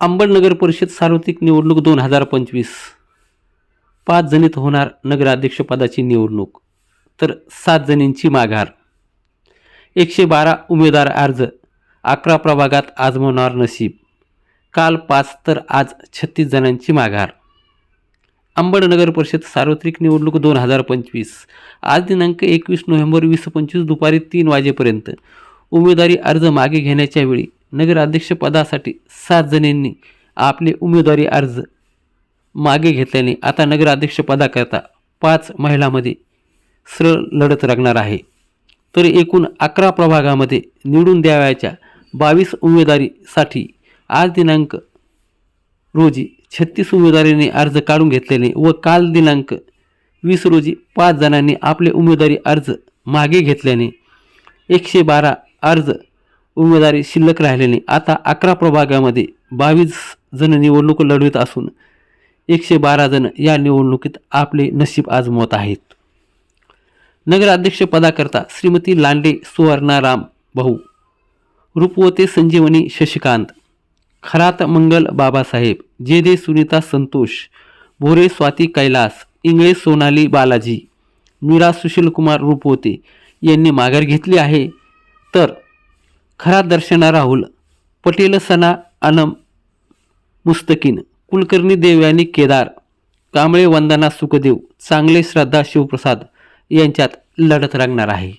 अंबड नगर परिषद सार्वत्रिक निवडणूक दोन हजार पंचवीस. पाच जणीत होणार नगराध्यक्षपदाची निवडणूक. तर सात जणींची माघार. एकशे बारा उमेदवार अर्ज. अकरा प्रभागात आजमवणार नशीब. काल पाच तर आज छत्तीस जणांची माघार. अंबड नगर परिषद सार्वत्रिक निवडणूक दोन हजार पंचवीस. आज दिनांक एकवीस नोव्हेंबर वीस पंचवीस दुपारी तीन वाजेपर्यंत. उमेदवारी अर्ज मागे घेण्याच्या वेळी नगराध्यक्षपदासाठी सात जणींनी आपले उमेदवारी अर्ज मागे घेतल्याने आता नगराध्यक्षपदाकरता पाच महिलामध्ये सरळ लढत लागणार आहे. तर एकूण अकरा प्रभागामध्ये निवडून द्यावयाच्या बावीस उमेदवारीसाठी आज दिनांक रोजी छत्तीस उमेदवारांनी अर्ज काढून घेतल्याने व काल दिनांक वीस रोजी पाच जणांनी आपले उमेदवारी अर्ज मागे घेतल्याने एकशे बारा अर्ज उमेदवारी शिल्लक राहिल्याने आता अकरा प्रभागामध्ये बावीस जण निवडणूक लढवित असून एकशे बारा जण या निवडणुकीत आपले नशीब आजमवत आहेत. नगराध्यक्षपदाकरता श्रीमती लांडे सुवर्णाराम भाऊ रूपवते संजीवनी शशिकांत खरात मंगल बाबासाहेब जे दे सुनीता संतोष भोरे स्वाती कैलास इंगळे सोनाली बालाजी मीरा सुशीलकुमार रूपवते यांनी माघार घेतली आहे. तर खरा दर्शना राहुल पटेल सना अनम मुस्तकीन कुलकर्णी देवयानी केदार कांबळे वंदना सुखदेव चांगले श्रद्धा शिवप्रसाद यांच्यात लढत रंगणार आहे.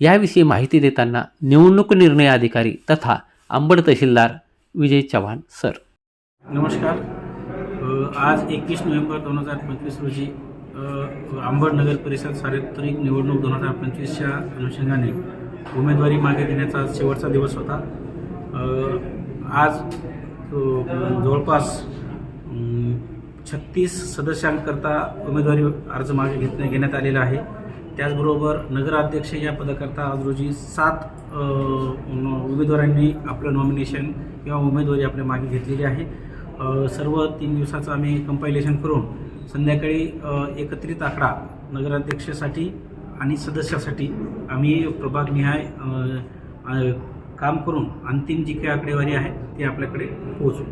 याविषयी माहिती देताना निवडणूक निर्णय अधिकारी तथा आंबड तहसीलदार विजय चव्हाण सर. नमस्कार. आज एकवीस नोव्हेंबर दोन हजार पंचवीस रोजी आंबड नगर परिषद सार्वत्रिक निवडणूक दोन हजार पंचवीसच्या अनुषंगाने उमेदवारी मागे घेण्याचा शेवटचा दिवस होता. आज जवळपास छत्तीस सदस्यांकरता उमेदवारी अर्ज मागे घेत घेण्यात आलेला आहे. त्याचबरोबर नगराध्यक्ष या पदाकरता आज रोजी सात उमेदवारांनी आपलं नॉमिनेशन किंवा उमेदवारी आपल्या मागे घेतलेली आहे. सर्व तीन दिवसाचं आम्ही कंपायलेशन करून संध्याकाळी एकत्रित आकडा नगराध्यक्षासाठी आणि सदस्यासाठी आम्ही प्रभागनिहाय काम करून अंतिम जी काही आकडेवारी आहे ती आपल्याकडे पोहोचू.